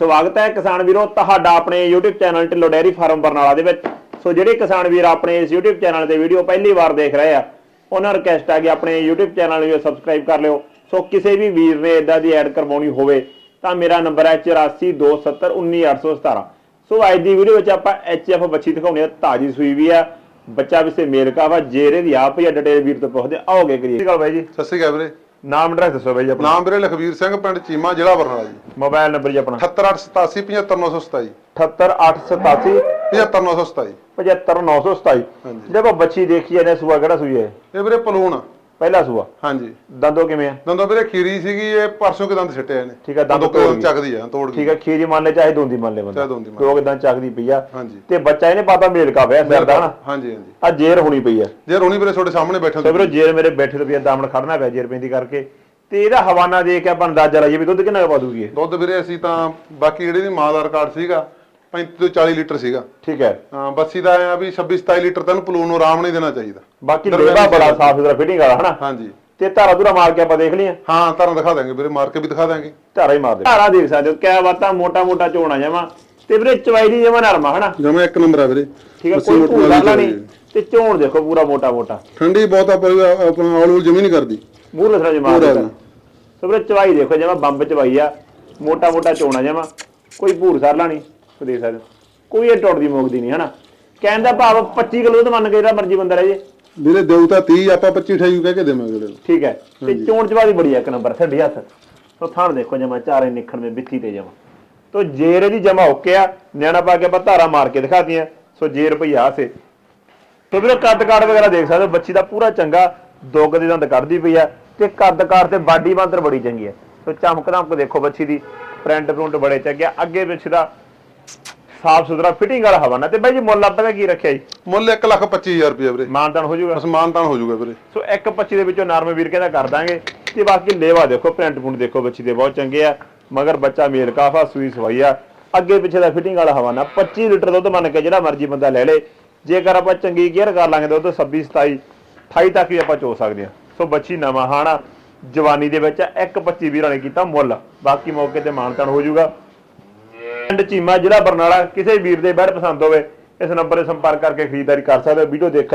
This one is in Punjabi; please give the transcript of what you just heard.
ਸਵਾਗਤ ਹੈ ਕਿਸਾਨ ਵੀਰੋ ਤੁਹਾਡਾ ਆਪਣੇ YouTube channel Dhillon dairy farm Barnala ਦੇ ਵਿੱਚ। ਸੋ ਜਿਹੜੇ ਕਿਸਾਨ ਵੀਰ ਆਪਣੇ ਇਸ YouTube ਚੈਨਲ ਤੇ ਵੀਡੀਓ ਪਹਿਲੀ ਵਾਰ ਦੇਖ ਰਹੇ ਆ ਉਹਨਾਂ ਨੂੰ ਰਿਕਵੈਸਟ ਹੈ ਕਿ ਆਪਣੇ YouTube ਚੈਨਲ ਨੂੰ ਸਬਸਕ੍ਰਾਈਬ ਕਰ ਲਿਓ। ਸੋ ਕਿਸੇ ਵੀ ਵੀਰ ਨੇ ਇਦਾਂ ਦੀ ਐਡ ਕਰਵਾਉਣੀ ਹੋਵੇ ਤਾਂ ਮੇਰਾ ਨੰਬਰ ਹੈ 8427191817 ਸੋ ਅੱਜ ਦੀ ਵੀਡੀਓ ਵਿੱਚ ਆਪਾਂ HF ਬੱਚੀ ਦਿਖਾਉਣੀ ਹੈ ਤਾਜੀ ਸੂਈ ਵੀ ਆ ਬੱਚਾ ਵਿਸੇ ਮੇਲਕਾ ਵਾ ਜੇਰੇ ਦੀ ਆਪ ਹੀ ਡਿਟੇਲ ਵੀਰ ਤੋਂ ਪੁੱਛਦੇ ਆਓਗੇ ਕਰੀਏ। ਸਤਿ ਸ਼੍ਰੀ ਅਕਾਲ ਬਾਈ ਜੀ। ਸਤਿ ਸ਼੍ਰੀ ਅਕਾਲ ਵੀਰੇ। ਨਾਮ ਐਡਰੈਸ ਦੱਸੋ ਬਾਈ ਜੀ ਆਪਣਾ। ਨਾਮ ਵੀਰੇ ਲਖਵੀਰ ਸਿੰਘ ਪਿੰਡ ਚੀਮਾ ਜ਼ਿਲ੍ਹਾ ਬਰਨਾਲਾ ਜੀ। ਮੋਬਾਈਲ ਨੰਬਰ ਜੀ ਆਪਣਾ। 78887 75927 78887 75927 75927 ਹਾਂਜੀ। ਜਦੋਂ ਬੱਚੀ ਦੇਖੀ ਇਹਨੇ ਸੂਆ ਕਿਹੜਾ ਸੂਈ ਹੈ? ਇਹ ਵੀਰੇ ਪਲੂਣ। ਪਹਿਲਾ ਸੂਆ? ਹਾਂਜੀ। ਦੰਦੋ ਕਿਵੇਂ ਆ? ਦੰਦੋਂ ਵੀਰੇ ਖੀਰੀ ਸੀਗੀ ਇਹ ਪਰਸੋਂ ਕਿ ਦੰਦ ਛੱਟਿਆ ਇਹਨੇ। ਠੀਕ ਆ, ਦੰਦ ਦੰਦੋਂ ਤੋੜ। ਚੱਕਦੀ ਆ ਤੋੜ ਠੀਕ ਹੈ ਖੀਰੀ ਮੰਨ ਲੈ ਚਾਹੇ ਦੋਂਦੀ ਮੰਨ ਲੈ ਬੰਦਾ। ਦੋਂਦੀ ਦੋ ਕਿਦਾਂ ਚੱਕਦੀ ਪਈ ਆ। ਤੇ ਬੱਚਾ ਇਹਨੇ ਪਾਤਾ ਮੇਲ ਕਾ ਪਿਆ ਸਿਰ ਦਾ ਹਨਾ ਹਾਂਜੀ ਹਾਂਜੀ। ਆ ਜੇਰ ਹੋਣੀ ਪਈ ਆ। ਜੇ ਰੋਣੀ ਵੀਰੇ ਤੁਹਾਡੇ ਸਾਹਮਣੇ ਬੈਠੇ ਤੇ ਵੀਰੋ ਜੇਰ ਮੇਰੇ ਬੈਠੇ ਤੇ ਪਿਆ ਦਾਮਣ ਖੜਨਾ ਪਿਆ ਜੇਰ ਪੈਂਦੀ ਕਰਕੇ। ਤੇ ਇਹਦਾ ਹਵਾਨਾ ਦੇ ਕੇ ਆਪਾਂ ਅੰਦਾਜ਼ਾ ਲਾਈਏ ਵੀ ਦੁੱਧ ਕਿੰਨਾ ਕੁ ਪਾ ਦੂਗੀ ਦੁੱਧ ਵੀਰੇ ਅਸੀਂ ਤਾਂ ਬਾਕੀ ਜਿਹੜੇ ਦੀ ਮਾਂ ਦਾ ਰਿਕਾਰਡ ਸੀਗਾ 35 ਤੋਂ 40 ਲੀਟਰ ਸੀਗਾ। ਠੀਕ ਹੈ। ਹਾਂ ਬੱਸੀ ਦਾ ਆ ਵੀ 26 27 ਲੀਟਰ ਤੈਨੂੰ ਪਲੂਣ ਨੂੰ ਆਰਾਮ ਨਹੀਂ ਦੇਣਾ ਚਾਹੀਦਾ। ਬਾਕੀ ਲੇਵਾ ਬੜਾ। ਸਾਫ਼ ਸੁਥਰਾ ਫਿਟਿੰਗ ਵਾਲਾ ਹਨਾ? ਹਾਂਜੀ। ਤੇ ਧਾਰਾ ਧੁਰਾ ਮਾਰ ਕੇ ਆਪਾਂ ਦੇਖ ਲਈਆਂ? ਹਾਂ ਤੁਹਾਨੂੰ ਦਿਖਾ ਦਾਂਗੇ ਵੀਰੇ ਮਾਰ ਕੇ ਵੀ ਦਿਖਾ ਦਾਂਗੇ ਧਾਰਾ ਹੀ ਮਾਰ ਦੇ ਧਾਰਾ ਦੇਖ ਸਕਦੇ ਹੋ ਕਿਆ ਬਾਤਾਂ ਮੋਟਾ ਮੋਟਾ ਝੋਣਾ ਜਾਵਾਂ ਤੇ ਵੀਰੇ ਚਵਾਈ ਦੀ ਜਮਾ ਨਰਮਾ ਹਨਾ? ਜਮਾ ਇੱਕ ਨੰਬਰ ਆ ਵੀਰੇ। ਠੀਕ ਹੈ ਕੋਈ ਵਾਲਾ ਨਹੀਂ। ਤੇ ਝੋਣ ਦੇਖੋ ਪੂਰਾ ਮੋਟਾ ਮੋਟਾ ਠੰਡੀ ਬਹੁਤ ਆਪਣਾ ਆਲ ਜਮੀ ਨਹੀਂ ਕਰਦੀ। ਮੂੰਹ ਲਸਰਾ ਜਮਾ। ਸੋ ਵੀਰੇ ਚਵਾਈ ਦੇਖੋ ਜਮਾ ਬੰਬ ਚਵਾਈ ਆ। ਮੋਟਾ ਮੋਟਾ ਝੋਣਾ ਜਮਾ। ਕੋਈ ਭੂਰ ਸਰਲਾ ਨਹੀਂ। ਤੂੰ ਦੇਖ ਸਕਦੇ ਹੋ। ਕੋਈ ਇਹ ਟੁੱਟਦੀ ਮੁੱਕਦੀ ਨਹੀਂ ਹਨਾ? ਕਹਿੰਦਾ ਭਾਵ 25 ਕਿਲੋ ਤਾਂ ਮੰਨ ਕੇ ਜਿਹੜਾ ਮਰਜ਼ੀ ਬੰਦਾ ਰਹੇ ਜੇ। ਵੀਰੇ ਦੇਉ ਤਾਂ 30 ਆਪਾਂ 25 28 ਕਹਿ ਕੇ ਦੇਵਾਂਗੇ ਵੀਰੇ। ਠੀਕ ਹੈ। ਤੇ ਚੋਣ ਚਵਾਈ ਬੜੀ ਆ ਇੱਕ ਨੰਬਰ ਠੰਡੀ ਹੱਥ। ਸੋ ਥਾਣ ਦੇਖੋ ਜਮਾ ਚਾਰੇ ਨਿਖਣ ਮੇ ਬਿੱਥੀ ਤੇ ਜਮਾ। ਤੋ ਜੇਰ ਦੀ ਜਮਾ ਓਕੇ ਆ ਨਿਆਣਾ ਪਾ ਕੇ ਆਪਾਂ ਧਾਰਾ ਮਾਰ ਕੇ ਦਿਖਾਤੀਆਂ। ਸੋ ਜੇਰ ਭਈ ਆ ਸੇ। ਤੋ ਵੀਰੇ ਕੱਦ ਕਾੜ ਵਗੈਰਾ ਦੇਖ ਸਕਦੇ ਹੋ ਬੱਚੀ ਦਾ ਪੂਰਾ ਚੰਗਾ ਦੁੱਗ ਦੇ ਦੰਦ ਕੱਢਦੀ ਪਈ ਆ। ਤੇ ਕੱਦ ਕਾਰ ਤੇ ਬਾਡੀ ਬਾਂਦਰ ਬੜੀ ਚੰਗੀ ਹੈ ਸੋ ਚਮਕ ਧਮਕ ਦੇਖੋ ਬੱਚੀ ਦੀ ਪ੍ਰਿੰਟ ਪ੍ਰਿੰਟ ਬੜੇ ਚੰਗੇ ਆ। ਅੱਗੇ ਪਿੱਛੇ ਦਾ ਸਾਫ਼ ਸੁਥਰਾ ਫਿਟਿੰਗ ਵਾਲਾ ਹਵਾਨਾ ਤੇ ਬਾਈ ਜੀ ਮੁੱਲ ਆਪਾਂ ਦਾ ਕੀ ਰੱਖਿਆ ਜੀ? ਮੁੱਲ 1 ਲੱਖ 25000 ਰੁਪਏ ਵੀਰੇ। ਮਾਨਤਾਨ ਹੋ ਜਾਊਗਾ? ਤਾਂ ਹੋ ਜਾਊਗਾ ਵੀਰੇ। ਸੋ 1.25 ਦੇ ਵਿੱਚੋਂ ਨਰਮ ਵੀਰ ਕਹਿੰਦਾ ਕਰ ਦਾਂਗੇ। ਤੇ ਬਾਕੀ ਲੇਵਾ ਦੇਖੋ ਪ੍ਰਿੰਟ ਪੁੰਟ ਦੇਖੋ ਬੱਚੀ ਦੇ ਬਹੁਤ ਚੰਗੇ ਆ। ਮਗਰ ਬੱਚਾ ਮੇਲ ਕਾਫਾ ਸੂਈ ਸਵਾਈ ਆ। ਅੱਗੇ ਪਿੱਛੇ ਦਾ ਫਿਟਿੰਗ ਵਾਲਾ ਹਵਾਨਾ 25 ਲੀਟਰ ਦੁੱਧ ਮੰਨ ਕੇ ਜਿਹੜਾ ਮਰਜ਼ੀ ਬੰਦਾ ਲੈ ਲੇ। ਜੇਕਰ ਆਪਾਂ ਚੰਗੀ ਕੇਅਰ ਕਰ ਲਾਂਗੇ ਦੁੱਧ 26 27 28 ਤੱਕ ਵੀ ਆਪਾਂ ਚੋ ਸਕਦੇ ਆ। ਸੋ ਬੱਚੀ ਨਵਾਂ ਹਾਣਾ ਜਵਾਨੀ ਦੇ ਵਿੱਚ 1.25 ਵੀਰਾਂ ਨੇ ਕੀਤਾ ਮੁੱਲ। ਬਾਕੀ ਮੌਕੇ ਤੇ ਮਾਨਤਾਨ ਹੋ ਜਾਊਗਾ। ਪਿੰਡ ਚੀਮਾ ਜ਼ਿਲ੍ਹਾ ਬਰਨਾਲਾ, ਕਿਸੇ ਵੀਰ ਦੇ ਬੈਡ ਪਸੰਦ ਹੋਵੇ, ਇਸ ਨੰਬਰ ਤੇ ਸੰਪਰਕ ਕਰਕੇ ਖਰੀਦਦਾਰੀ ਕਰ ਸਕਦੇ ਹੋ, ਵੀਡੀਓ ਦੇਖ